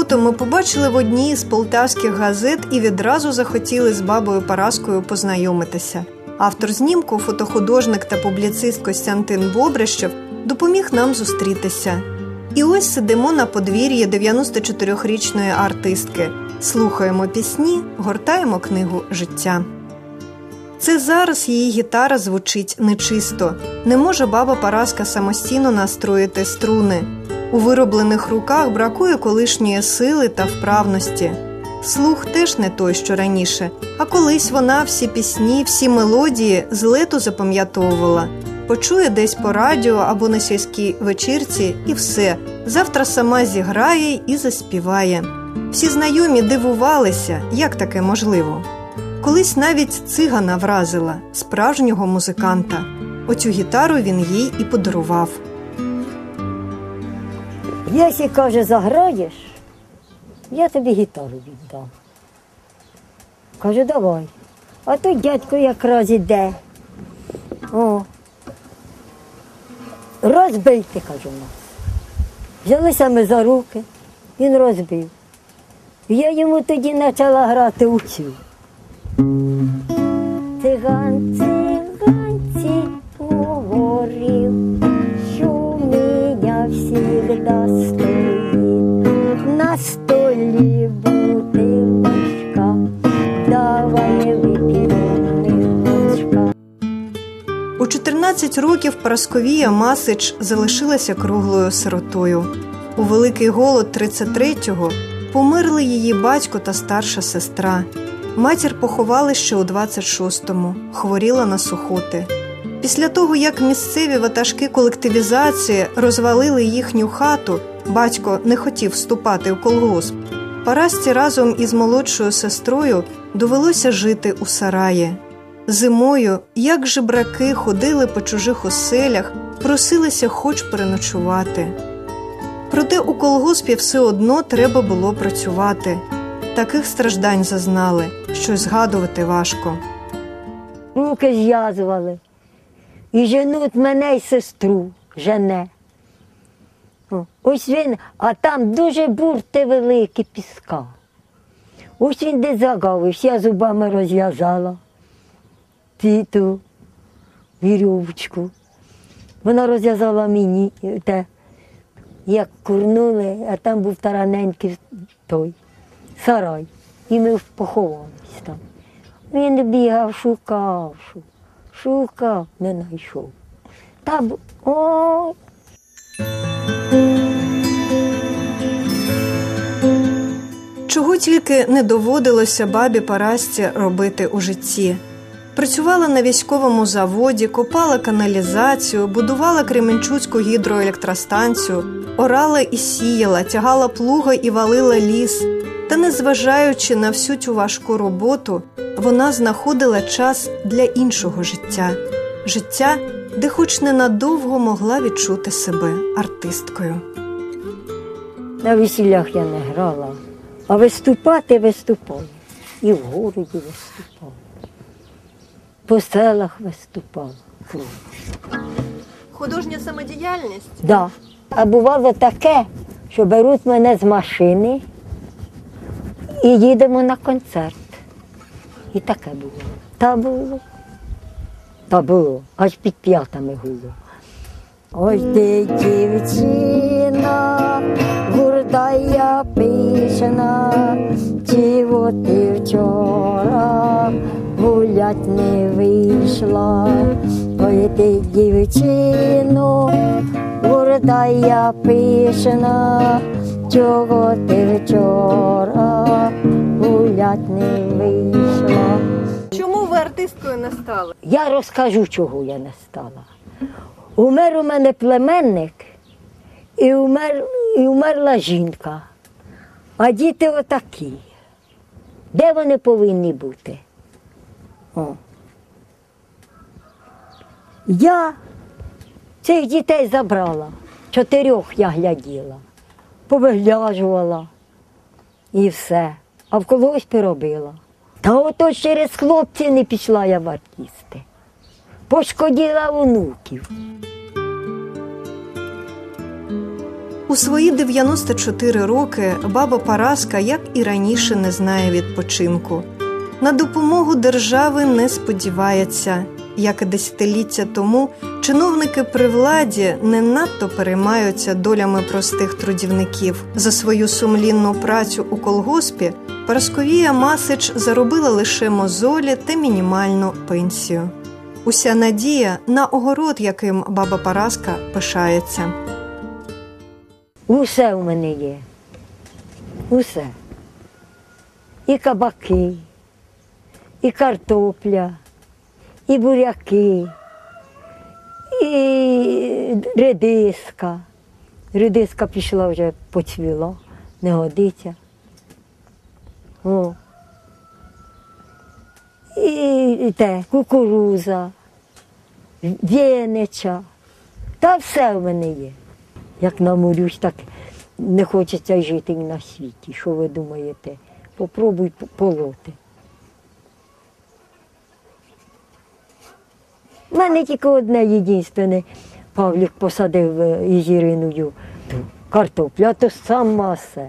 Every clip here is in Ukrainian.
фото ми побачили в одній з полтавських газет і відразу захотіли з бабою Параскою познайомитися. Автор знімку, фотохудожник та публіцист Костянтин Бобрищев допоміг нам зустрітися. І ось сидимо на подвір'ї 94-річної артистки, слухаємо пісні, гортаємо книгу життя. Це зараз її гітара звучить нечисто. Не може баба Параска самостійно настроїти струни. У вироблених руках бракує колишньої сили та вправності. Слух теж не той, що раніше, а колись вона всі пісні, всі мелодії з лету запам'ятовувала. Почує десь по радіо або на сільській вечірці, і все. Завтра сама зіграє і заспіває. Всі знайомі дивувалися, як таке можливо. Колись навіть цигана вразила справжнього музиканта. Оцю гітару він їй і подарував. Якщо, каже, заграєш, я тобі гітару віддам. Кажу, давай. А той дядько якраз іде. О. Розбийте, кажу нас. Взялися ми за руки, він розбив. Я йому тоді почала грати у цю. Циган, циганці 14 років Парасковія Масич залишилася круглою сиротою. У великий голод 33-го померли її батько та старша сестра. Матір поховали ще у 26-му, хворіла на сухоти. Після того, як місцеві ватажки колективізації розвалили їхню хату, батько не хотів вступати в колгосп. Парасті разом із молодшою сестрою довелося жити у сараї. Зимою, як жебраки, ходили по чужих оселях, просилися хоч переночувати. Проте у колгоспі все одно треба було працювати. Таких страждань зазнали, що згадувати важко. Руки зв'язували. І женуть мене й сестру жене. Ось він, а там дуже бурти великі піска. Ось він де загавився, я зубами розв'язала ті- ту вірьовочку. Вона розв'язала мені е, те, як курнули, а там був тараненький той сарай. І ми поховались там. Він бігав, шукав, шукав, не знайшов. Та ой, Чого тільки не доводилося бабі Парасті робити у житті. Працювала на військовому заводі, копала каналізацію, будувала Кременчуцьку гідроелектростанцію, орала і сіяла, тягала плуга і валила ліс. Та, незважаючи на всю цю важку роботу, вона знаходила час для іншого життя життя, де хоч ненадовго могла відчути себе артисткою. на весіллях я не грала, а виступати виступала. І в городі виступала. По селах виступала. Художня самодіяльність Да. А бувало таке, що беруть мене з машини і їдемо на концерт. І таке було. Та було. Та було. Аж під п'ятами гуло. Ось ти дівчина, гурда я пишна, чого ти вчора гулять не вийшла. Ой ти дівчино, горда я пишна, чого ти вчора гулять не вийшла. Чому ви артисткою не стали? Я розкажу, чого я не стала. Умер у мене племенник і, умер, і умерла жінка. А діти отакі. Де вони повинні бути? О. Я цих дітей забрала, чотирьох я гляділа, повигляжувала і все. А в колгоспі робила. Та ото через хлопців не пішла я в артисти. Пошкоділа онуків. У свої 94 роки баба Параска, як і раніше, не знає відпочинку. На допомогу держави не сподівається. Як і десятиліття тому, чиновники при владі не надто переймаються долями простих трудівників. За свою сумлінну працю у колгоспі Парасковія Масич заробила лише мозолі та мінімальну пенсію. Уся надія на огород, яким баба Параска пишається. Усе у мене є. Усе. І кабаки, і картопля, і буряки, і редиска. Редиска пішла вже поцвіла, не годиться. О. І, і те, кукуруза, вєнича. Та все в мене є. Як наморюсь, так не хочеться жити на світі. Що ви думаєте? Попробуй полоти. У мене тільки одне єдинственне. Павлік посадив е, із Іриною а то сама все.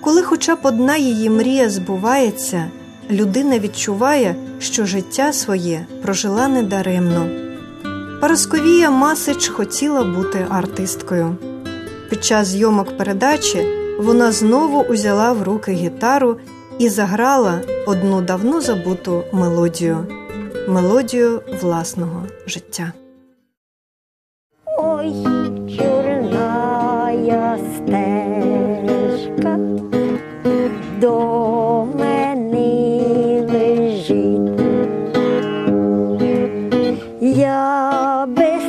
Коли хоча б одна її мрія збувається, людина відчуває, що життя своє прожила недаремно. Парасковія Масич хотіла бути артисткою. Під час зйомок передачі вона знову узяла в руки гітару і заграла одну давно забуту мелодію мелодію власного життя. Ой, чорная стежка до мене лежить. Я без